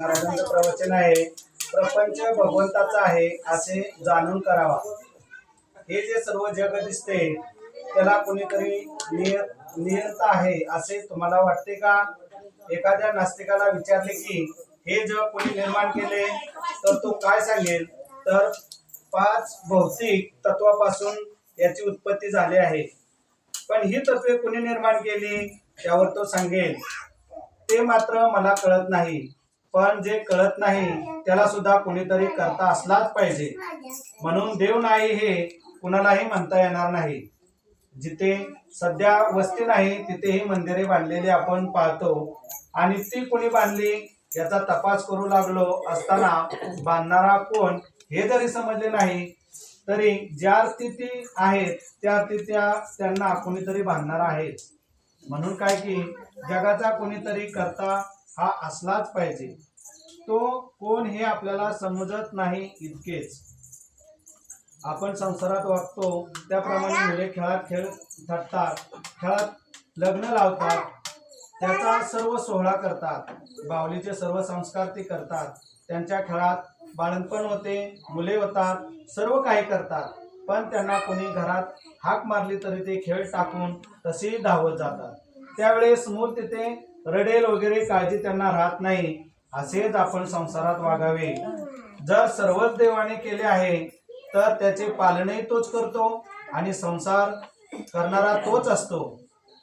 महाराजांचं प्रवचन आहे प्रपंच भगवंताचा आहे असे जाणून करावा. हे जे सर्व जग दिसते त्याला कोणीतरी निय नियंत आहे असे तुम्हाला वाटते का? एखाद्या नास्तिकाला विचारले की हे जग कोणी निर्माण केले? तर तो काय सांगेल? तर पाच भौतिक तत्वापासून याची उत्पत्ती झाली आहे. पण ही तत्वे कोणी निर्माण केली? त्यावर तो सांगेल ते मात्र मला कळत नाही. पण जे कळत नाही त्याला सुद्धा कोणीतरी करता असलाच पाहिजे. म्हणून देव नाही हे कुणालाही म्हणता येणार नाही. जिथे सध्या वस्ती नाही तिथेही मंदिरे बांधलेली आपण पाहतो. आणि ती कोणी बांधली याचा तपास करू लागलो असताना बांधणारा कोण हे जरी समजले नाही तरी ज्या स्थिती आहेत त्या तिथ्या त्यांना कोणीतरी बांधणार आहे. म्हणून काय की जगाचा कोणीतरी करता हा असलाच पाहिजे. तो कोण हे आपल्याला समजत नाही इतकेच. आपण संसारात वागतो त्याप्रमाणे मुले खेळात खेळ थटतात खेळात लग्न लावतात त्याचा सर्व सोहळा करतात बावलीचे सर्व संस्कार ते करतात त्यांच्या खेळात बाळणपण होते मुले होतात सर्व काही करतात पण त्यांना कोणी घरात हाक मारली तरी ते खेळ टाकून तसेही धावत जातात. त्यावेळेस मूल तिथे रडेल वगैरे काळजी त्यांना राहत नाही असेच आपण संसारात वागावे. जर सर्वच देवाने केले आहे तर त्याचे पालनही तोच करतो आणि संसार करणारा तोच असतो.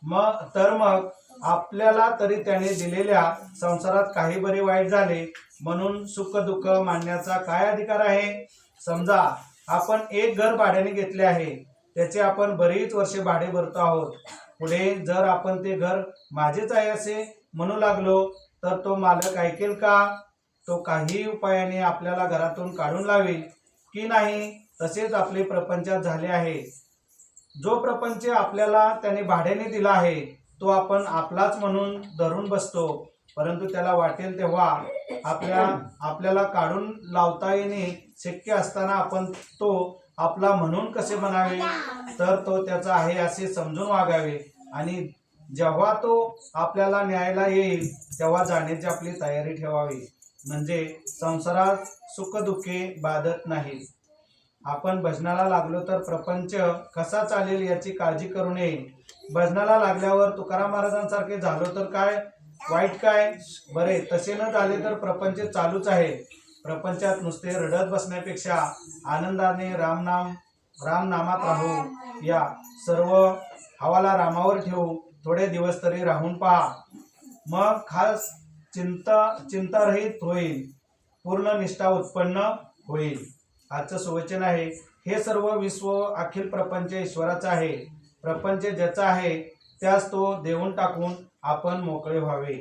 मग तर मग आपल्याला तरी त्याने दिलेल्या संसारात काही बरे वाईट झाले म्हणून सुख दुःख मानण्याचा काय अधिकार आहे? समजा आपण एक घर भाड्याने घेतले आहे त्याचे आपण बरीच वर्षे भाडे भरतो आहोत. पुढे जर आपण ते घर माझेच आहे असे म्हणू लागलो तर तो मालक ऐकेल का? तो काही उपायाने आपल्याला घरातून काढून लावेल की नाही तसेच आपले प्रपंचात झाले आहे. जो प्रपंच आपल्याला त्याने भाड्याने दिला आहे तो आपण आपलाच म्हणून धरून बसतो. परंतु त्याला वाटेल तेव्हा आपल्या आपल्याला काढून लावता येणे शक्य असताना आपण तो आपला म्हणून कसे म्हणावे? तर तो त्याचा आहे असे समजून वागावे. आणि जेव्हा तो आपल्याला न्यायला येईल तेव्हा जाण्याची आपली तयारी ठेवावी. म्हणजे संसारात सुखदुःखे बाधत नाही आपण भजनाला लागलो तर प्रपंच कसा चालेल याची काळजी करू नये. भजनाला लागल्यावर तुकाराम महाराजांसारखे झालो तर काय? वाईट काय? बरे तसे न झाले तर प्रपंच चालूच आहे. प्रपंचात नुसते रडत बसण्यापेक्षा आनंदाने रामनाम रामनामात राहू. या सर्व हवाला रामावर ठेवू. थोडे दिवस तरी राहून पहा. मग खास चिंता चिंतारहित होईल. पूर्ण निष्ठा उत्पन्न होईल. आजचं सुवचन आहे. हे सर्व विश्व अखिल प्रपंच ईश्वराचं आहे. प्रपंच ज्याचा आहे त्यास तो देऊन टाकून आपण मोकळे व्हावे.